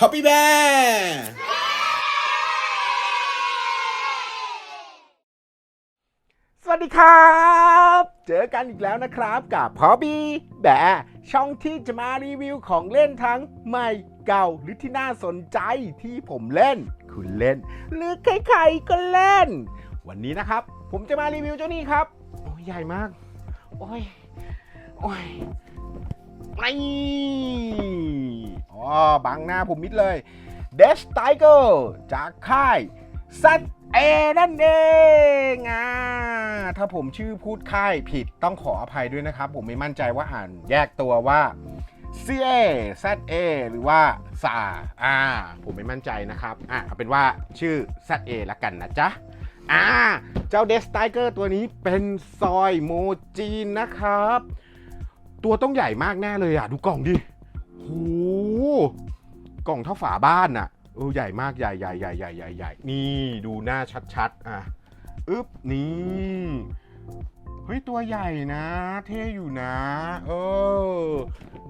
Happy Bear สวัสดีครับ เจอกันอีกแล้วนะครับกับพอบี้แบร์ช่องที่จะมารีวิวของเล่นทั้งใหม่เก่าหรือที่น่าสนใจที่ผมเล่น คุณเล่น หรือใครๆก็เล่น วันนี้นะครับ ผมจะมารีวิวเจ้านี่ครับ โอ้ยใหญ่มาก โอ้ย โอ้ยไม่ อ๋อบังหน้าผมมิดเลยเดสไตเกอร์จากค่ายซัดเอนั่นเองอ่าถ้าผมชื่อพูดค่ายผิดต้องขออภัยด้วยนะครับ ผมไม่มั่นใจว่าอ่านแยกตัวว่า CA ZA หรือว่าซาอ่า ผมไม่มั่นใจนะครับ อะเอาเป็นว่าชื่อ ZA ละกันนะจ๊ะ อ่า เจ้าเดสไตเกอร์ตัวนี้เป็นซอยโมจีนนะครับ ตัวต้องใหญ่มากแน่เลยอะ ดูกล่องดิ หกล่องเท่าฝาบ้านอะเออใหญ่มากใหญ่ใหญ่ใหญ่ใหญ่ใหญ่ใหญ่นี่ดูหน้าชัดๆอะอึ๊บนี่เฮ้ยตัวใหญ่นะ เท่อยู่นะ เออ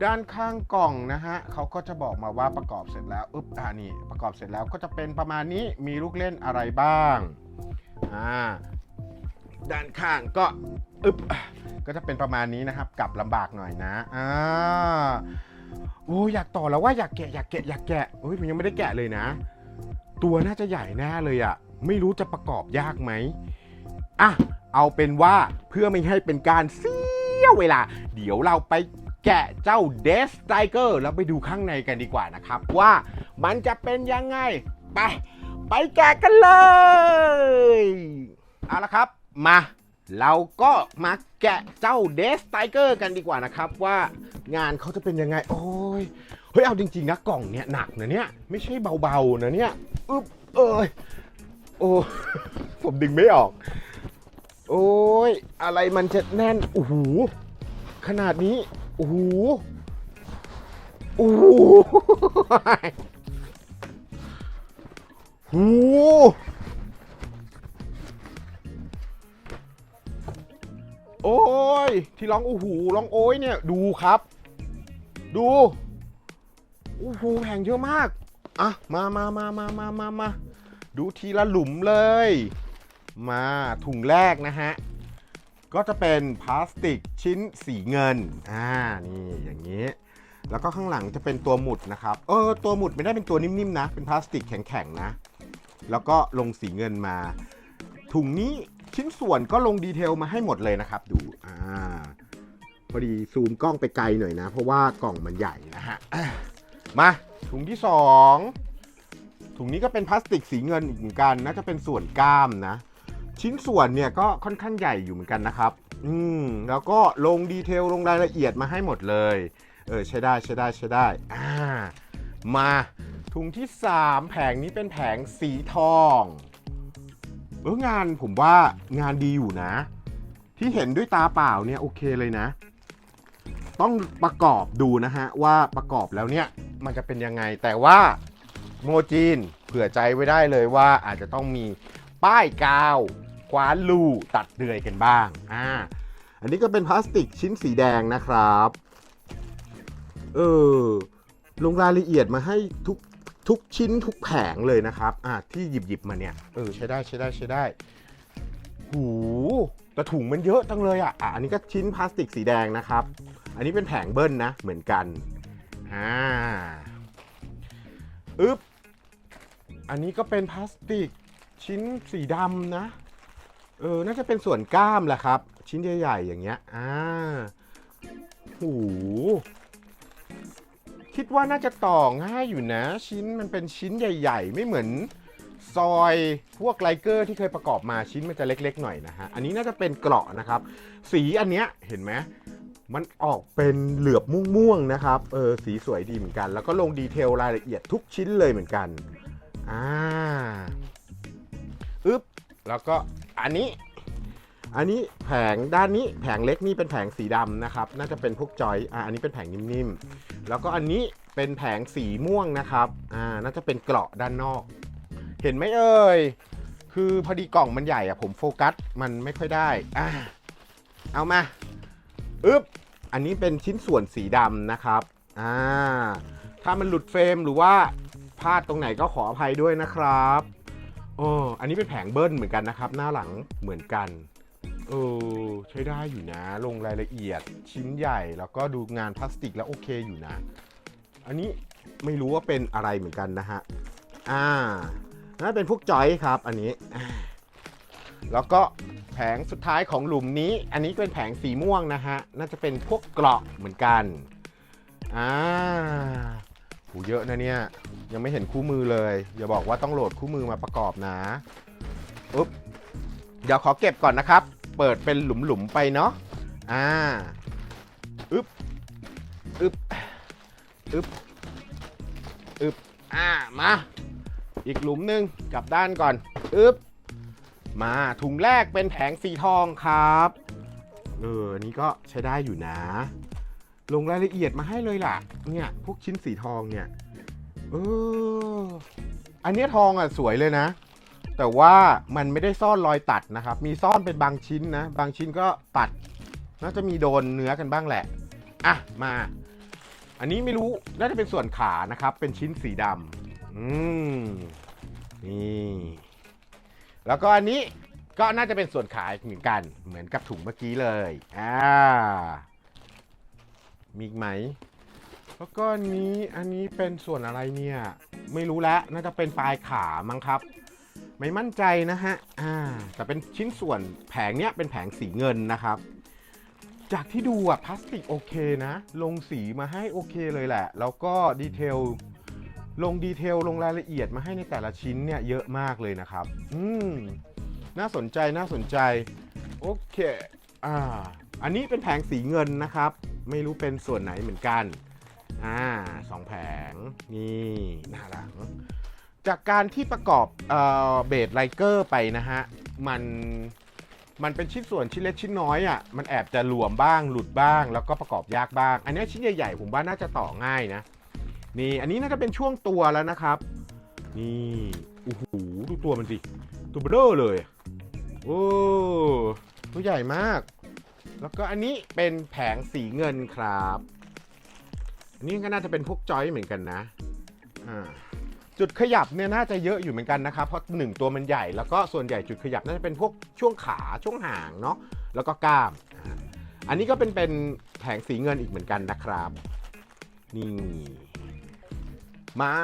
ด้านข้างกล่องนะฮะเขาก็จะบอกมาว่าประกอบเสร็จแล้วอึ๊บอ่านี่ประกอบเสร็จแล้วก็จะเป็นประมาณนี้มีลูกเล่นอะไรบ้างอ่าด้านข้างก็อึ๊บก็จะเป็นประมาณนี้นะครับกลับลำบากหน่อยนะอ่า โอ้ยอยากต่อแล้วว่าอยากแกะอยากแกะอยากแกะเฮ้ยผมยังไม่ได้แกะเลยนะ ตัวน่าจะใหญ่แน่เลยอะไม่รู้จะประกอบยากไหมอะเอาเป็นว่าเพื่อไม่ให้เป็นการเสียเวลา เดี๋ยวเราไปแกะเจ้าเดสไตเกอร์แล้วไปดูข้างในกันดีกว่านะครับ ว่ามันจะเป็นยังไง ไป ไปแกะกันเลย เอาละครับมา เราก็มาแกะเจ้าเดสไตเกอร์กันดีกว่านะครับว่างานเขาจะเป็นยังไง โอ้ยเฮ้ยเอาจริงๆนะกล่องเนี้ยหนักนะเนี่ยไม่ใช่เบาๆนะเนี่ยอึ๊บเอ้ยโอ้ผมดึงไม่ออก โอ้ยอะไรมันจะแน่นโอ้โหขนาดนี้โอ้โหโอ้โหโอ้ โอ้ย ที่ร้องโอ้โหร้องโอ้ยเนี่ย ดูครับ ดูโอ้โหแผงเยอะมาก อะ มามามามามามามาดูทีละหลุมเลย มาถุงแรกนะฮะ ก็จะเป็นพลาสติกชิ้นสีเงิน อ่า นี่อย่างนี้ แล้วก็ข้างหลังจะเป็นตัวหมุดนะครับ เออ ตัวหมุดไม่ได้เป็นตัวนิ่มๆนะ เป็นพลาสติกแข็งๆนะ แล้วก็ลงสีเงินมา ถุงนี้ ชิ้นส่วนก็ลงดีเทลมาให้หมดเลยนะครับ ดูอ่าพอดีซูมกล้องไปไกลหน่อยนะ เพราะว่ากล่องมันใหญ่นะฮะมาถุงที่2ถุงนี้ก็เป็นพลาสติกสีเงินอีกเหมือนกันน่าจะเป็นส่วนกล้ามนะ ชิ้นส่วนเนี่ยก็ค่อนข้างใหญ่อยู่เหมือนกันนะครับ อืมแล้วก็ลงดีเทลลงรายละเอียดมาให้หมดเลย เออใช้ได้ใช้ได้ใช้ได้อ่ามาถุงที่ 3 แผงนี้เป็นแผงสีทอง อองานผมว่างานดีอยู่นะ ที่เห็นด้วยตาเปล่าเนี่ยโอเคเลยนะ ต้องประกอบดูนะฮะ ว่าประกอบแล้วเนี่ยมันจะเป็นยังไง แต่ว่าโมจีนเผื่อใจไว้ได้เลยว่าอาจจะต้องมีป้ายกาวคว้านลูตัดเดือยกันบ้าง อ่า อันนี้ก็เป็นพลาสติกชิ้นสีแดงนะครับ เออ ลงรายละเอียดมาให้ทุก ทุกชิ้นทุกแผงเลยนะครับอ่าที่หยิบหยิบมาเนี่ยเออใช้ได้ใช้ได้ใช้ได้หูแต่ถุงมันเยอะจังเลยอะอะอันนี้ก็ชิ้นพลาสติกสีแดงนะครับ อันนี้เป็นแผงเบิ้ลนะเหมือนกันอ่าอึ๊บอันนี้ก็เป็นพลาสติกชิ้นสีดำนะ เออ น่าจะเป็นส่วนกล้ามแหละครับ ชิ้นใหญ่ๆอย่างเงี้ย อ่า หู คิดว่าน่าจะต่อง่ายอยู่นะ ชิ้นมันเป็นชิ้นใหญ่ ๆ ไม่เหมือนซอยพวกไลเกอร์ที่เคยประกอบมาชิ้นมันจะเล็ก ๆ หน่อยนะฮะ อันนี้น่าจะเป็นเกราะนะครับ สีอันเนี้ยเห็นไหมมันออกเป็นเหลือบม่วงๆนะครับ เออสีสวยดีเหมือนกัน แล้วก็ลงดีเทลรายละเอียดทุกชิ้นเลยเหมือนกัน อ่าอึ๊บ แล้วก็อันนี้ อันนี้แผงด้านนี้แผงเล็กนี่เป็นแผงสีดำนะครับ น่าจะเป็นพวกจอย อ่าอันนี้เป็นแผงนิ่มๆ แล้วก็อันนี้เป็นแผงสีม่วงนะครับอ่าน่าจะเป็นเกราะด้านนอก เห็นไหมเอ่ยคือพอดีกล่องมันใหญ่อะผมโฟกัสมันไม่ค่อยได้อ่าเอามาอึ๊บอันนี้เป็นชิ้นส่วนสีดำนะครับอ่าถ้ามันหลุดเฟรมหรือว่าพลาดตรงไหนก็ขออภัยด้วยนะครับโอ้อันนี้เป็นแผงเบิ้ลเหมือนกันนะครับ หน้าหลังเหมือนกัน เออใช้ได้อยู่นะ ลงรายละเอียดชิ้นใหญ่แล้วก็ดูงานพลาสติกแล้วโอเคอยู่นะ อันนี้ไม่รู้ว่าเป็นอะไรเหมือนกันนะฮะ อ่าน่าเป็นพวกจอยครับอันนี้ แล้วก็แผงสุดท้ายของหลุมนี้ อันนี้เป็นแผงสีม่วงนะฮะ น่าจะเป็นพวกเกราะเหมือนกัน อ่าหูเยอะนะเนี่ย ยังไม่เห็นคู่มือเลย อย่าบอกว่าต้องโหลดคู่มือมาประกอบนะ อุ๊บ เดี๋ยวขอเก็บก่อนนะครับ เปิดเป็นหลุมๆไปเนาะอ่าอึบอึบอึบอึบอ่ามาอีกหลุมหนึ่งกลับด้านก่อนอึบมาถุงแรกเป็นแผงสีทองครับเอออันนี้ก็ใช้ได้อยู่นะ ลงรายละเอียดมาให้เลยล่ะ เนี่ยพวกชิ้นสีทองเนี่ยเอออันเนี้ยทองอะสวยเลยนะ แต่ว่ามันไม่ได้ซ่อนรอยตัดนะครับ มีซ่อนเป็นบางชิ้นนะ บางชิ้นก็ตัด น่าจะมีโดนเนื้อกันบ้างแหละ อะ มา อันนี้ไม่รู้ น่าจะเป็นส่วนขานะครับ เป็นชิ้นสีดำอืม นี่ แล้วก็อันนี้ก็น่าจะเป็นส่วนขาเหมือนกัน เหมือนกับถุงเมื่อกี้เลย อ่า มีอีกไหม แล้วก็อันนี้ อันนี้เป็นส่วนอะไรเนี่ย ไม่รู้แล้ว น่าจะเป็นปลายขามั้งครับ ไม่มั่นใจนะฮะอ่าแต่เป็นชิ้นส่วนแผงเนี้ยเป็นแผงสีเงินนะครับ จากที่ดูอะพลาสติกโอเคนะ ลงสีมาให้โอเคเลยแหละ แล้วก็ดีเทลลงดีเทลลงรายละเอียดมาให้ในแต่ละชิ้นเนี่ยเยอะมากเลยนะครับ อืม น่าสนใจน่าสนใจ โอเค อ่า อันนี้เป็นแผงสีเงินนะครับ ไม่รู้เป็นส่วนไหนเหมือนกัน อ่าสองแผง นี่หน้าหลัง จากการที่ประกอบเบสไลเกอร์ไปนะฮะ มันมันเป็นชิ้นส่วนชิ้นเล็กชิ้นน้อยอะ่ะมันแอบจะหลวมบ้างหลุดบ้าง แล้วก็ประกอบยากบ้าง อันนี้ชิ้นใหญ่ๆผมว่าน่าจะต่อง่ายนะนี่อันนี้น่าจะเป็นช่วงตัวแล้วนะครับ นี่โอ้โหดูตัวมันสิตัวเบลอเลยโอ้ตัวใหญ่มาก แล้วก็อันนี้เป็นแผงสีเงินครับ อันนี้ก็น่าจะเป็นพวกจอยเหมือนกันนะอ่า จุดขยับเนี่ยน่าจะเยอะอยู่เหมือนกันนะครับ เพราะหนึ่งตัวมันใหญ่แล้วก็ส่วนใหญ่จุดขยับน่าจะเป็นพวกช่วงขาช่วงหางเนาะแล้วก็กล้าม อันนี้ก็เป็นเป็นแผงสีเงินอีกเหมือนกันนะครับ นี่มา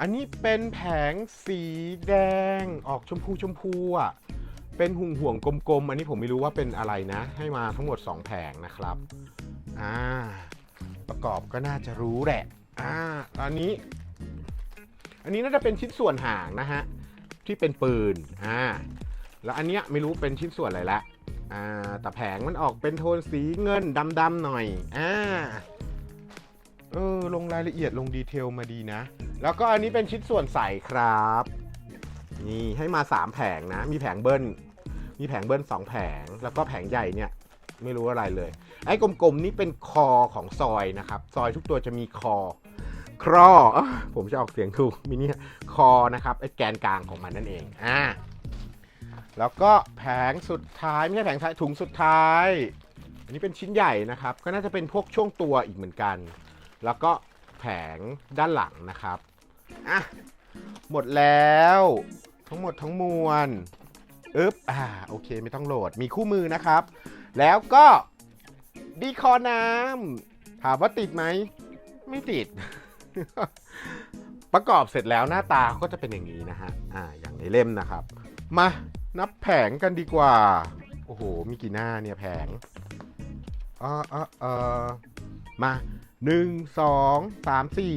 อันนี้เป็นแผงสีแดงออกชมพูชมพูอะเป็นห่วงห่วงกลมๆ อันนี้ผมไม่รู้ว่าเป็นอะไรนะ ให้มาทั้งหมด 2 แผงนะครับอ่าประกอบก็น่าจะรู้แหละอ่าตอนนี้ อันนี้น่าจะเป็นชิ้นส่วนหางนะฮะที่เป็นปืนอ่าแล้วอันเนี้ยไม่รู้เป็นชิ้นส่วนอะไรละอ่าแต่แผงมันออกเป็นโทนสีเงินดำๆหน่อยอ่าเออลงรายละเอียดลงดีเทลมาดีนะ แล้วก็อันนี้เป็นชิ้นส่วนใส่ครับ นี่ให้มา 3 แผงนะ มีแผงเบิ้ลมีแผงเบิ้ล2แผง แล้วก็แผงใหญ่เนี่ย ไม่รู้อะไรเลย ไอ้กลมๆนี่เป็นคอของซอยนะครับ ซอยทุกตัวจะมีคอ ครอผมจะออกเสียงถูกมินี่คอนะครับไอ้แกนกลางของมันนั่นเองอ่าแล้วก็แผงสุดท้ายไม่ใช่แผงท้ายถุงสุดท้าย อันนี้เป็นชิ้นใหญ่นะครับ ก็น่าจะเป็นพวกช่วงตัวอีกเหมือนกัน แล้วก็แผงด้านหลังนะครับอะหมดแล้ว ทั้งหมดทั้งมวลอึ๊บอ่าโอเคไม่ต้องโหลดมีคู่มือนะครับ แล้วก็ดีคอน้ำถามว่าติดไหม ไม่ติด ประกอบเสร็จแล้วหน้าตาก็จะเป็นอย่างนี้นะฮะ อ่า อย่างในเล่มนะครับ มานับแผงกันดีกว่า โอ้โห มีกี่หน้าเนี่ยแผงเออเออเออมาหนึ่งสองสามสี่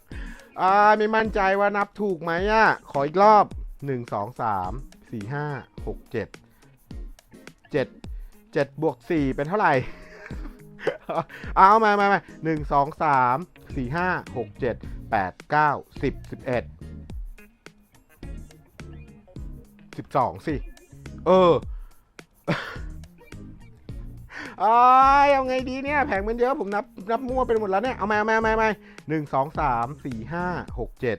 อ่าไม่มั่นใจว่านับถูกไหมอะ ขออีกรอบ 1 2 3 4 5 6 7 7 7บวก4เป็นเท่าไหร่ เอามามามาหนึ่งสองสามสี่ห้าหกเจ็ดแปดเก้าสิบสิบเอ็ดสิบสองสิ เออ อ้ยเอาไงดีเนี่ย แผงมันเยอะผมนับนับมั่วไปหมดแล้วเนี่ย เอามาเอามาเอามาเอามาหนึ่งสองสามสี่ห้าหกเจ็ด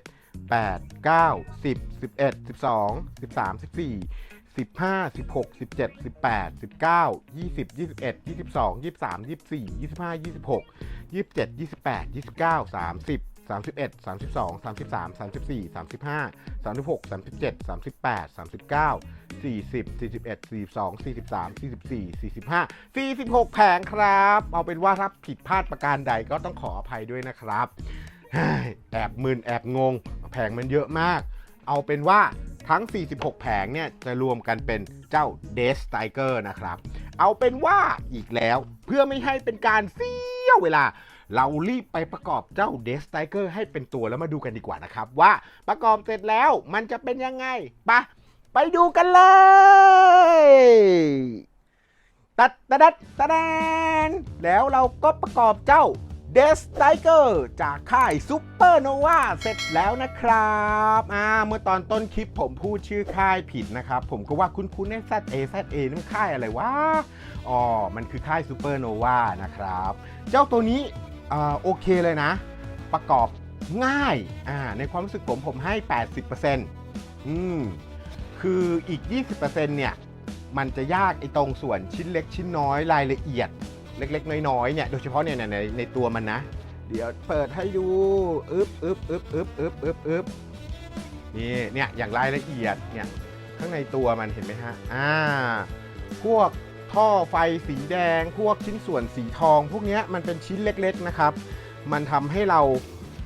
แปดเก้าสิบสิบเอ็ดสิบสองสิบสามสิบสี่สิบห้าสิบหกสิบเจ็ดสิบแปดสิบเก้ายี่สิบยี่สิบเอ็ดยี่สิบสองยี่สิบสามยี่สิบสี่ยี่สิบห้ายี่สิบหกยี่สิบเจ็ดยี่สิบแปดยี่สิบเก้าสามสิบ สามสิบเอ็ดสามสิบสองสามสิบสามสามสิบสี่สามสิบห้าสามสิบหกสามสิบเจ็ดสามสิบแปดสามสิบเก้าสี่สิบสี่สิบเอ็ดสี่สิบสองสี่สิบสามสี่สิบสี่สี่สิบห้า46 แผงครับ เอาเป็นว่าถ้าผิดพลาดประการใดก็ต้องขออภัยด้วยนะครับ แอบมึนแอบงง แผงมันเยอะมาก เอาเป็นว่าทั้ง 46 แผงเนี่ยจะรวมกันเป็นเจ้า d e s t i g e r นะครับ เอาเป็นว่าอีกแล้วเพื่อไม่ให้เป็นการเสียเวลา เรารีบไปประกอบเจ้า d e s t i g e r ให้เป็นตัวแล้วมาดูกันดีกว่านะครับ ว่าประกอบเสร็จแล้วมันจะเป็นยังไงปะไปดูกันเลยตัดตัดตัดตัดแดนแล้วเราก็ประกอบเจ้า d e s t i g e r จากค่ายซูเปอร์โนวาเสร็จแล้วนะครับอ่าเมื่อตอนต้นคลิปผมพูดชื่อค่ายผิดนะครับ ผมก็ว่าคุ้นๆเนี่ย ZA ZA นี่นค่ายอะไรวะอ๋อ มันคือค่ายซูเปอร์โนวานะครับ เจ้าตัวนี้ โอเคเลยนะ ประกอบง่ายอ่าในความรู้สึกผมผมให้ 80%อืมคืออีก 20%เนี่ยมันจะยากไอ้ตรงส่วนชิ้นเล็กชิ้นน้อยรายละเอียด เล็กๆ น้อยๆเนี่ยโดยเฉพาะเนี่ยในในในตัวมันนะ เดี๋ยวเปิดให้ดูอึ๊บอึ๊บอึ๊บอึ๊บอึ๊บอึ๊บอึ๊บนี่เนี่ยอย่างรายละเอียดเนี่ยข้างในตัวมันเห็นไหมฮะอ่าพวก ท่อไฟสีแดง พวกชิ้นส่วนสีทอง พวกนี้มันเป็นชิ้นเล็กๆนะครับ มันทำให้เรา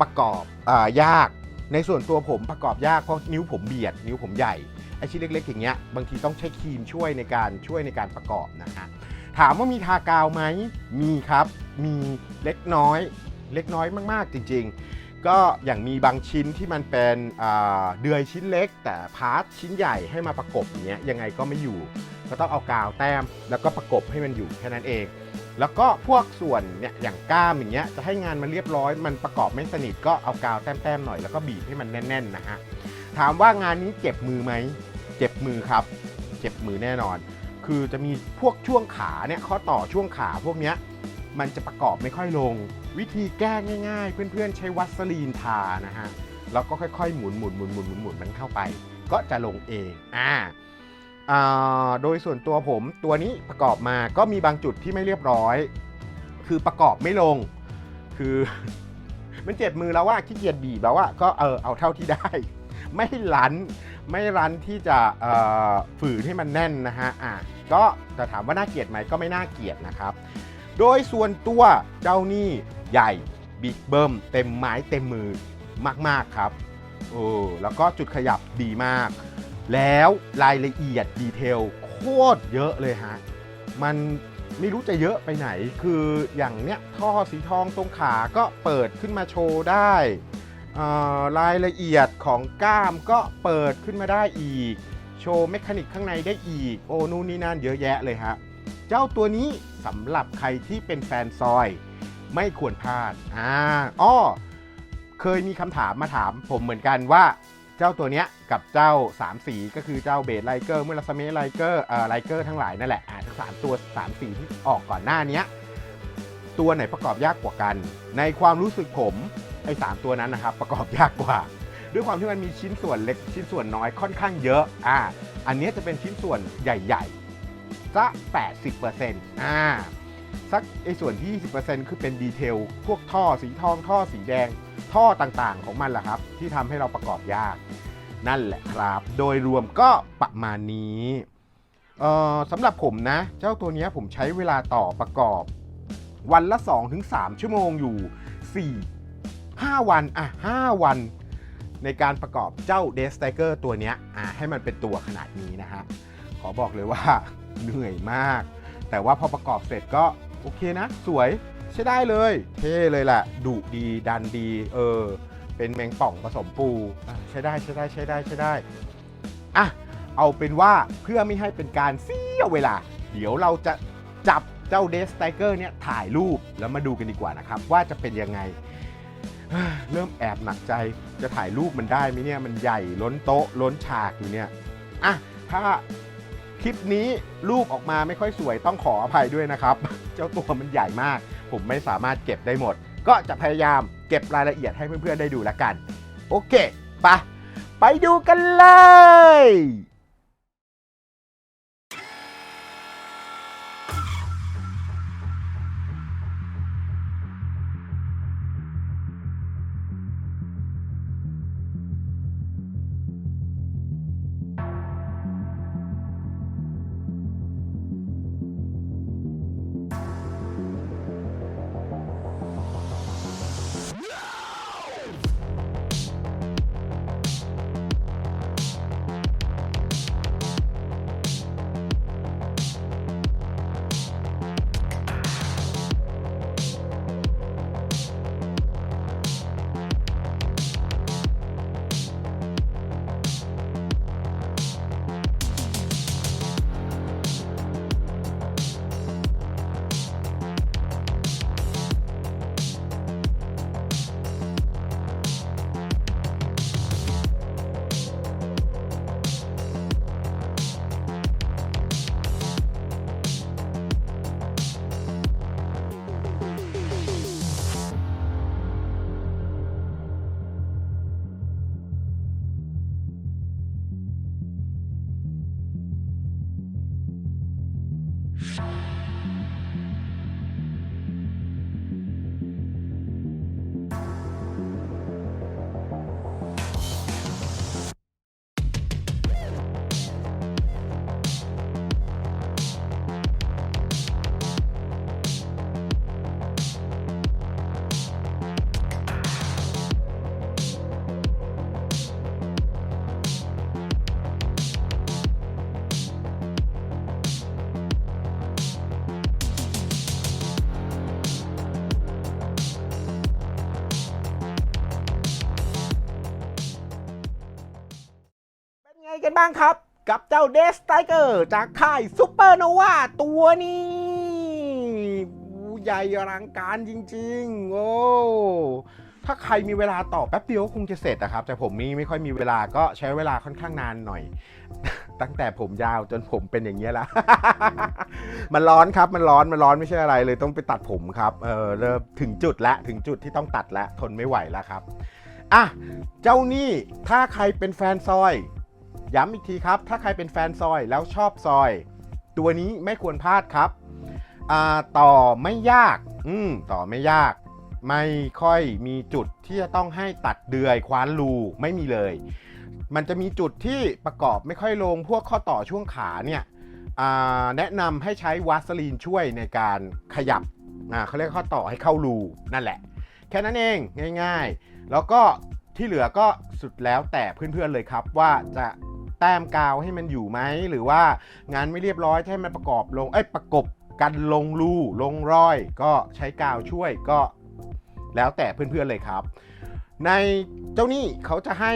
ประกอบอายาก ในส่วนตัวผมประกอบยากเพราะนิ้วผมเบียด นิ้วผมใหญ่ไอชิ้นเล็กๆอย่างเงี้ยบางทีต้องใช้ครีมช่วยในการช่วยในการประกอบนะฮะถามว่ามีทากาวไหมมีครับ มีเล็กน้อย เล็กน้อยมากๆจริง ๆ ก็อย่างมีบางชิ้นที่มันเป็นเดือยชิ้นเล็ก แต่พาร์ทชิ้นใหญ่ให้มาประกบอย่างเงี้ยยังไงก็ไม่อยู่ ก็ต้องเอากาวแต้ม แล้วก็ประกบให้มันอยู่แค่นั้นเอง แล้วก็พวกส่วนเนี่ยอย่างก้ามอย่างเงี้ยจะให้งานมันเรียบร้อย มันประกอบไม่สนิทก็เอากาวแต้มๆหน่อยแล้วก็บีบให้มันแน่นๆนะฮะถามว่างานนี้เจ็บมือไหมเจ็บมือครับ เจ็บมือแน่นอน คือจะมีพวกช่วงขาเนี่ยข้อต่อช่วงขาพวกเนี้ยมันจะประกอบไม่ค่อยลง วิธีแก้ง่ายๆ เพื่อนๆ ใช้วัสลีนทานะฮะแล้วก็ค่อยๆ หมุนหมุนหมุนหมุนหมุนหมุนมันเข้าไป ก็จะลงเองอ่าอ่า โดยส่วนตัวผมตัวนี้ประกอบมาก็มีบางจุดที่ไม่เรียบร้อย คือประกอบไม่ลง คือ มันเจ็บมือแล้วว่าขี้เกียจบีบแล้วว่าก็เออเอาเท่าที่ได้ ไม่รันไม่รันที่จะฝืนให้มันแน่นนะฮะอะก็แต่ถามว่าน่าเกลียดไหมก็ไม่น่าเกลียดนะครับ โดยส่วนตัวเจ้านี่ใหญ่บิ๊กเบิ้มเต็มไม้เต็มมือมากๆครับโอ้แล้วก็จุดขยับดีมาก แล้วรายละเอียดดีเทลโคตรเยอะเลยฮะ มันไม่รู้จะเยอะไปไหน คืออย่างเนี้ยท่อสีทองตรงขาก็เปิดขึ้นมาโชว์ได้ รายละเอียดของก้ามก็เปิดขึ้นมาได้อีก โชว์เมคานิกข้างในได้อีก โอ้นู่นนี่นั่นเยอะแยะเลยฮะ เจ้าตัวนี้สำหรับใครที่เป็นแฟนซอย ไม่ควรพลาด อ่าอ้อเคยมีคำถามมาถามผมเหมือนกันว่า เจ้าตัวเนี้ยกับเจ้า 3 สีก็คือเจ้าเบสไลเกอร์เมื่อลาสเมไลเกอร์เอ่อไลเกอร์ทั้งหลายนั่นแหละอ่าทั้งสามตัว 3 สีที่ออกก่อนหน้านี้ตัวไหนประกอบยากกว่ากัน ในความรู้สึกผมไอ้สามตัวนั้นนะครับประกอบยากกว่า ด้วยความที่มันมีชิ้นส่วนเล็กชิ้นส่วนน้อยค่อนข้างเยอะอ่าอันนี้จะเป็นชิ้นส่วนใหญ่ๆสัก80%อ่า สักไอ้ส่วนที่ 20%คือเป็นดีเทล พวกท่อสีทองท่อสีแดง ท่อต่างๆของมันแหละครับ ที่ทำให้เราประกอบยาก นั่นแหละครับ โดยรวมก็ประมาณนี้เอ่อสำหรับผมนะ เจ้าตัวเนี้ยผมใช้เวลาต่อประกอบ วันละ 2-3 ชั่วโมงอยู่ 4 5 วันอะ5วัน ในการประกอบเจ้า d e s t i g e r ตัวเนี้ยอะให้มันเป็นตัวขนาดนี้นะฮะ ขอบอกเลยว่าเหนื่อยมาก แต่ว่าพอประกอบเสร็จก็ โอเคนะ สวยใช้ได้เลย เท่เลยแหละดุดีดันดี เออ เป็นแมงป่องผสมปูอะใช้ได้ใช้ได้ใช้ได้ใช้ได้อะเอาเป็นว่าเพื่อไม่ให้เป็นการเสียเวลา เดี๋ยวเราจะจับเจ้าเดสไตเกอร์เนี่ยถ่ายรูปแล้วมาดูกันดีกว่านะครับ ว่าจะเป็นยังไง เริ่มแอบหนักใจจะถ่ายรูปมันได้ไหมเนี่ยมันใหญ่ล้นโต๊ะล้นฉากอยู่เนี่ยอะถ้า คลิปนี้รูปออกมาไม่ค่อยสวยต้องขออภัยด้วยนะครับ เจ้าตัวมันใหญ่มาก ผมไม่สามารถเก็บได้หมด ก็จะพยายามเก็บรายละเอียดให้เพื่อนๆได้ดูแล้วกัน โอเคปะไปดูกันเลย บ้างครับ กับเจ้าเดสไตเกอร์จากค่ายซูเปอร์โนวาตัวนี้ใหญ่อลังการจริง ๆ โอ้ถ้าใครมีเวลาต่อแป๊บเดียวคงจะเสร็จนะครับ แต่ผมนี่ไม่ค่อยมีเวลาก็ใช้เวลาค่อนข้างนานหน่อย ตั้งแต่ผมยาวจนผมเป็นอย่างนี้ละ มันร้อนครับมันร้อนมันร้อนไม่ใช่อะไรเลยต้องไปตัดผมครับเออเริ่มถึงจุดละถึงจุดที่ต้องตัดล้วทนไม่ไหวแล้วครับอะเจ้านี่ถ้าใครเป็นแฟนซอย ย้ำอีกทีครับ ถ้าใครเป็นแฟนซอยแล้วชอบซอย ตัวนี้ไม่ควรพลาดครับ ต่อไม่ยาก อืมต่อไม่ยาก ไม่ค่อยมีจุดที่จะต้องให้ตัดเดือยคว้านรูไม่มีเลย มันจะมีจุดที่ประกอบไม่ค่อยลงพวกข้อต่อช่วงขาเนี่ยแนะนำให้ใช้วาสลีนช่วยในการขยับอ่าเขาเรียกข้อต่อให้เข้ารูนั่นแหละ แค่นั้นเองง่าย ๆ แล้วก็ที่เหลือก็สุดแล้วแต่เพื่อนๆเลยครับว่าจะ แต้มกาวให้มันอยู่ไหม หรือว่างานไม่เรียบร้อยให้มันประกอบลงเอ้ยประกบกันลงรูลงรอย ก็ใช้กาวช่วยก็แล้วแต่เพื่อนๆเลยครับ ในเจ้านี่เขาจะให้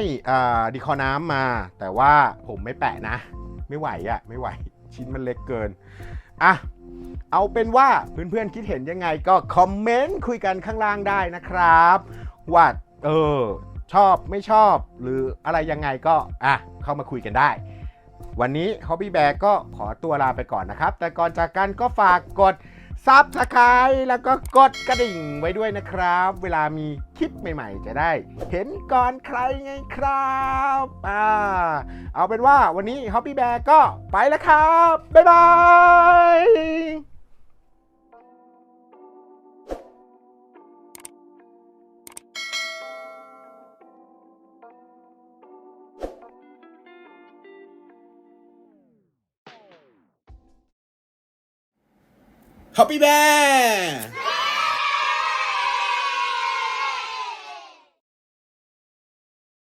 ดีคอน้ำมา แต่ว่าผมไม่แปะนะ ไม่ไหวอะ่ะไม่ไหว ชิ้นมันเล็กเกินอะเอาเป็นว่าเพื่อนๆคิดเห็นยังไงก็คอมเมนต์คุยกันข้างล่างได้นะครับว่าเออ ชอบไม่ชอบหรืออะไรยังไงก็อะเข้ามาคุยกันได้ วันนี้ Hobby Bear ก็ขอตัวลาไปก่อนนะครับ แต่ก่อนจากกันก็ฝากกด Subscribe แล้วก็กดกระดิ่งไว้ด้วยนะครับ เวลามีคลิปใหม่ ๆ จะได้ เห็นก่อนใครไงครับอ่าเอาเป็นว่าวันนี้ Hobby Bear ก็ไปแล้วครับ บ๊ายบาย Hobby Bear